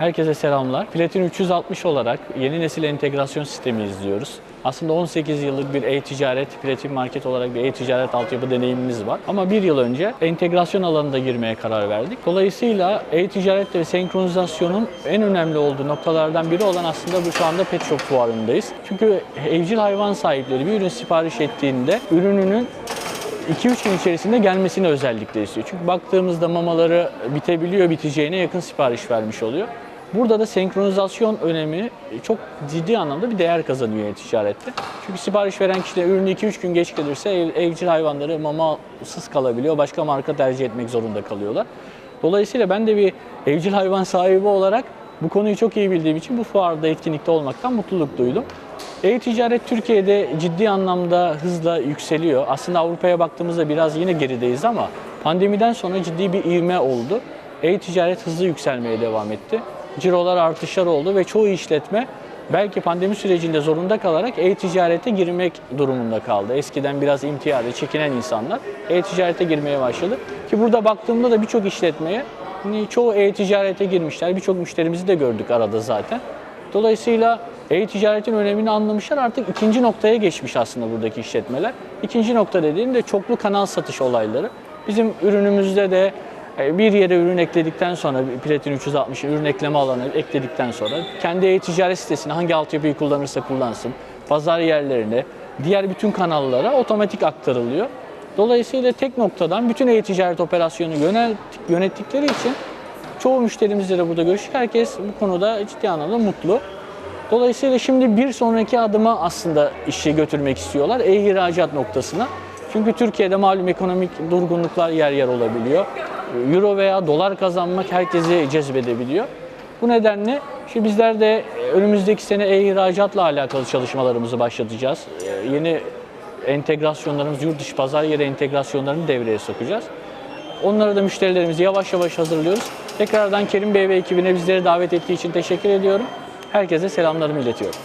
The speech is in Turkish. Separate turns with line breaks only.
Herkese selamlar. Platin 360 olarak yeni nesil entegrasyon sistemi izliyoruz. Aslında 18 yıllık bir e-ticaret, Platin Market olarak bir e-ticaret altyapı deneyimimiz var. Ama bir yıl önce entegrasyon alanında girmeye karar verdik. Dolayısıyla e-ticaret ve senkronizasyonun en önemli olduğu noktalardan biri olan aslında bu şu anda pet shop fuarındayız. Çünkü evcil hayvan sahipleri bir ürün sipariş ettiğinde ürününün 2-3 gün içerisinde gelmesini özellikle istiyor. Çünkü baktığımızda mamaları bitebiliyor, biteceğine yakın sipariş vermiş oluyor. Burada da senkronizasyon önemi çok ciddi anlamda bir değer kazanıyor e-ticarette. Çünkü sipariş veren kişiler ürünü 2-3 gün geç gelirse ev, evcil hayvanları mamasız kalabiliyor. Başka marka tercih etmek zorunda kalıyorlar. Dolayısıyla ben de bir evcil hayvan sahibi olarak bu konuyu çok iyi bildiğim için bu fuarda etkinlikte olmaktan mutluluk duydum. E-ticaret Türkiye'de ciddi anlamda hızla yükseliyor. Aslında Avrupa'ya baktığımızda biraz yine gerideyiz ama pandemiden sonra ciddi bir ivme oldu. E-ticaret hızlı yükselmeye devam etti. Cirolar artışlar oldu ve çoğu işletme belki pandemi sürecinde zorunda kalarak e-ticarete girmek durumunda kaldı. Eskiden biraz imtiyada çekinen insanlar e-ticarete girmeye başladı. Ki burada baktığımda da birçok işletmeye hani çoğu e-ticarete girmişler. Birçok müşterimizi de gördük arada zaten. Dolayısıyla e-ticaretin önemini anlamışlar. Artık ikinci noktaya geçmiş aslında buradaki işletmeler. İkinci nokta dediğim de çoklu kanal satış olayları. Bizim ürünümüzde de bir yere ürün ekledikten sonra Platin 360 ürün ekleme alanı ekledikten sonra kendi e-ticaret sitesine hangi altyapıyı kullanırsa kullansın, pazar yerlerine, diğer bütün kanallara otomatik aktarılıyor. Dolayısıyla tek noktadan bütün e-ticaret operasyonu yönettikleri için çoğu müşterimizle de burada görüştük. Herkes bu konuda ciddi anlamda mutlu. Dolayısıyla şimdi bir sonraki adıma aslında işi götürmek istiyorlar. E-ihracat noktasına. Çünkü Türkiye'de malum ekonomik durgunluklar yer yer olabiliyor. Euro veya dolar kazanmak herkesi cezbedebiliyor. Bu nedenle şimdi bizler de önümüzdeki sene e-ihracatla alakalı çalışmalarımızı başlatacağız. Ee, Yeni entegrasyonlarımız, yurt dışı pazar yeri entegrasyonlarını devreye sokacağız. Onları da müşterilerimizi yavaş yavaş hazırlıyoruz. Tekrardan Kerim Bey ve ekibine bizleri davet ettiği için teşekkür ediyorum. Herkese selamlarımı iletiyorum.